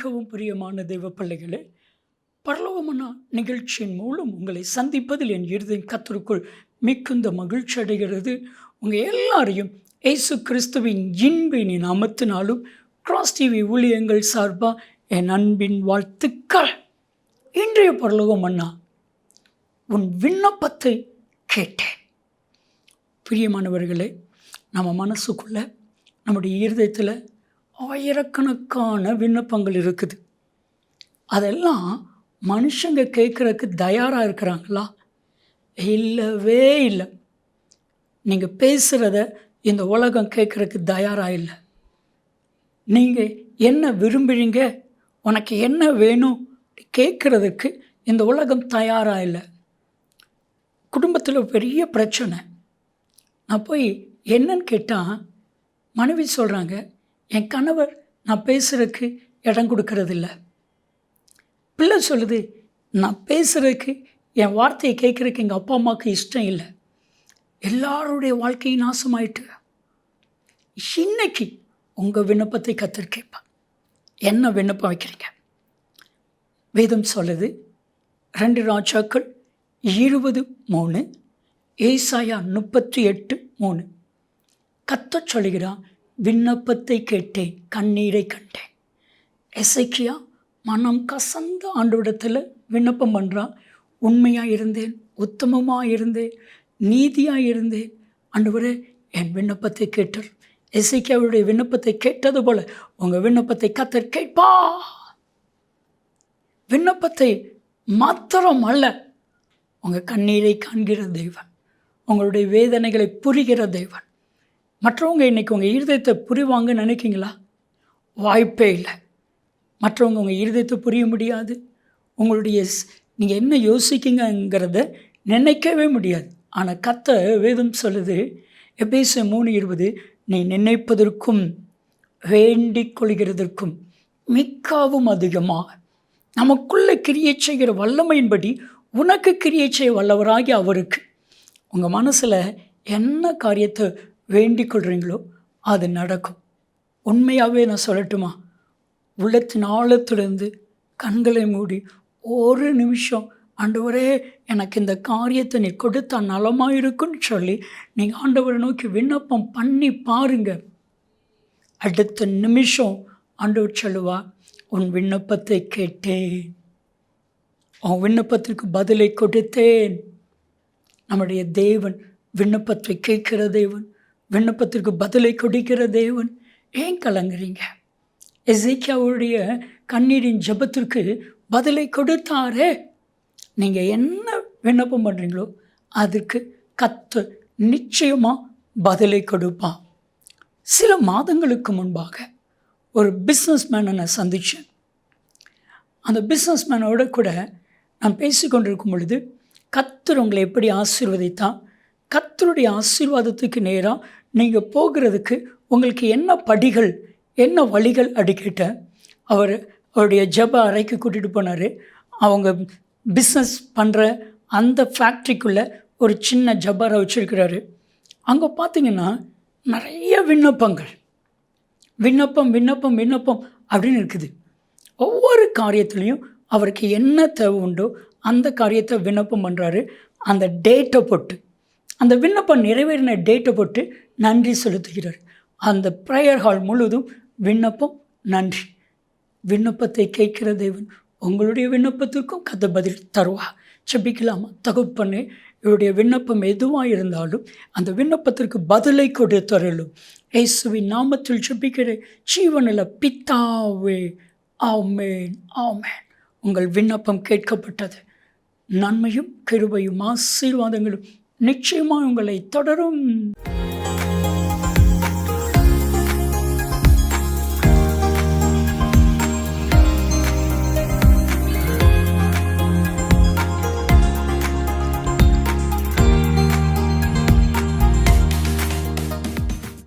மிகவும் பிரியமான தெய்வ பிள்ளைகளே பரலோகமனா நிகழ்ச்சியின் மூலம் உங்களை சந்திப்பதில் என் இருதயம் கத்தருக்குள் மிகுந்த மகிழ்ச்சி அடைகிறது. உங்கள் எல்லாரையும் இயேசு கிறிஸ்துவின் இன்பின் நாமத்தினாலும் கிராஸ் டிவி ஊழியங்கள் சார்பாக என் அன்பின் வாழ்த்துக்கள். இன்றைய பரலோகம் அண்ணா உன் விண்ணப்பத்தை கேட்டேன். பிரியமானவர்களே நம்ம மனசுக்குள்ளே நம்முடைய இருதயத்தில் ஆயிரக்கணக்கான விண்ணப்பங்கள் இருக்குது. அதெல்லாம் மனுஷங்க கேட்குறக்கு தயாராக இருக்கிறாங்களா? இல்லவே இல்லை. நீங்கள் பேசுகிறத இந்த உலகம் கேட்குறக்கு தயாராக இல்லை. நீங்கள் என்ன விரும்புகிறீங்க உனக்கு என்ன வேணும்? கேட்குறதுக்கு இந்த உலகம் தயாராக இல்லை. குடும்பத்தில் பெரிய பிரச்சனை. நான் போய் என்னன்னு கேட்டால் மனைவி சொல்கிறாங்க என் கணவர் நான் பேசுகிறதுக்கு இடம் கொடுக்கறதில்ல. பிள்ளை சொல்லுது நான் பேசுகிறதுக்கு என் வார்த்தையை கேட்குறதுக்கு எங்கள் அப்பா அம்மாவுக்கு இஷ்டம் இல்லை. எல்லாருடைய வாழ்க்கையும் நாசமாயிட்டு இன்னைக்கு உங்கள் விண்ணப்பத்தை கத்தர் கேட்பேன் என்ன விண்ணப்பம் வைக்கிறீங்க? வேதம் சொல்லுது ரெண்டு ராஜாக்கள் இருபது மூணு ஏசாயா முப்பத்தி எட்டு மூணு. கத்த சொல்கிறான் விண்ணப்பத்தை கேட்டேன் கண்ணீரை கண்டேன். எசைக்கியா மனம் கசந்த ஆண்டோடத்தில் விண்ணப்பம் பண்ணுறான் உண்மையாக இருந்தேன் உத்தமமாக இருந்தேன் நீதியாக இருந்தேன் ஆண்டவரே என் விண்ணப்பத்தை கேட்டார். எசைக்கியாவுடைய விண்ணப்பத்தை கேட்டது போல உங்கள் விண்ணப்பத்தை கத்தர் கேட்பா விண்ணப்பத்தை மாத்திரம் அல்ல உங்கள் கண்ணீரை காண்கிற தெய்வன் உங்களுடைய வேதனைகளை புரிகிற தெய்வன் மற்றவங்க இன்றைக்கி உங்கள் இருதயத்தை புரிவாங்கன்னு நினைக்கிங்களா வாய்ப்பே இல்லை. மற்றவங்க உங்கள் இருதயத்தை புரிய முடியாது. உங்களுடைய நீங்கள் என்ன யோசிக்கிங்கிறத நினைக்கவே முடியாது. ஆனால் கத்த வேதம் சொல்லுது எபேச மூணு இருபது நீ நினைப்பதற்கும் வேண்டிக் கொள்கிறதற்கும் மிக்கவும் அதிகமாக நமக்குள்ளே கிரியை செய்கிற வல்லமையின்படி உனக்கு கிரியை செய்ய வல்லவராகி அவருக்கு. உங்கள் மனசில் என்ன காரியத்தை வேண்டிக் கொள்கிறீங்களோ அது நடக்கும். உண்மையாகவே நான் சொல்லட்டுமா? உள்ளத்தின் ஆழத்திலிருந்து கண்களை மூடி ஒரு நிமிஷம் ஆண்டவரே எனக்கு இந்த காரியத்தை நீ கொடுத்தா நலமாக இருக்குன்னு சொல்லி நீங்கள் ஆண்டவரை நோக்கி விண்ணப்பம் பண்ணி பாருங்க. அடுத்த நிமிஷம் ஆண்டவர் சொல்லுவா உன் விண்ணப்பத்தை கேட்டேன். உன் விண்ணப்பத்திற்கு பதிலை கொடுத்தேன். நம்முடைய தேவன் விண்ணப்பத்தை கேட்கிற தேவன் விண்ணப்பத்திற்கு பதிலை கொடுக்கிற தேவன் ஏன் கலங்குறீங்க? எசைக்கியாவுடைய கண்ணீரின் ஜபத்திற்கு பதிலை கொடுத்தாரே. நீங்கள் என்ன விண்ணப்பம் பண்ணுறீங்களோ அதுக்கு கத்து நிச்சயமாக பதிலை கொடுப்பான் சில மாதங்களுக்கு முன்பாக ஒரு பிஸ்னஸ் மேனை நான் சந்தித்தேன் அந்த பிஸ்னஸ் மேனோட கூட நான் பேசி கொண்டிருக்கும் பொழுது கத்தர் உங்களை எப்படி ஆசீர்வதித்தான் கத்தருடைய ஆசீர்வாதத்துக்கு நேராக நீங்கள் போகிறதுக்கு உங்களுக்கு என்ன படிகள் என்ன வழிகள் அப்படி கேட்டேன் அவர் அவருடைய ஜப அறைக்கு கூட்டிகிட்டு போனார். அவங்க பிஸ்னஸ் பண்ணுற அந்த ஃபேக்ட்ரிக்குள்ளே ஒரு சின்ன ஜப்பாரை வச்சுருக்கிறாரு. அங்கே பார்த்தீங்கன்னா நிறைய விண்ணப்பங்கள். விண்ணப்பம் விண்ணப்பம் விண்ணப்பம் அப்படின்னு இருக்குது. ஒவ்வொரு காரியத்துலேயும் அவருக்கு என்ன தேவை உண்டோ அந்த காரியத்தை விண்ணப்பம் பண்ணுறாரு அந்த டேட்டை போட்டு அந்த விண்ணப்பம் நிறைவேறின டேட்டை போட்டு நன்றி செலுத்துகிறார். அந்த ப்ரேயர் ஹால் முழுதும் விண்ணப்பம் நன்றி. விண்ணப்பத்தை கேட்கிற தேவன் உங்களுடைய விண்ணப்பத்திற்கும் கதை பதில் தருவா செபிக்கலாமா தகுப்பண்ணு இவருடைய விண்ணப்பம் எதுவாக இருந்தாலும் அந்த விண்ணப்பத்திற்கு பதிலை கொடுத்தரலும் இயேசுவின் நாமத்தில் செபிக்கிற ஜீவனில் பித்தாவே ஆமேன் ஆமேன். உங்கள் விண்ணப்பம் கேட்கப்பட்டது. நன்மையும் கிருபையும் ஆசீர்வாதங்களும் நிச்சயமாக உங்களை தொடரும்.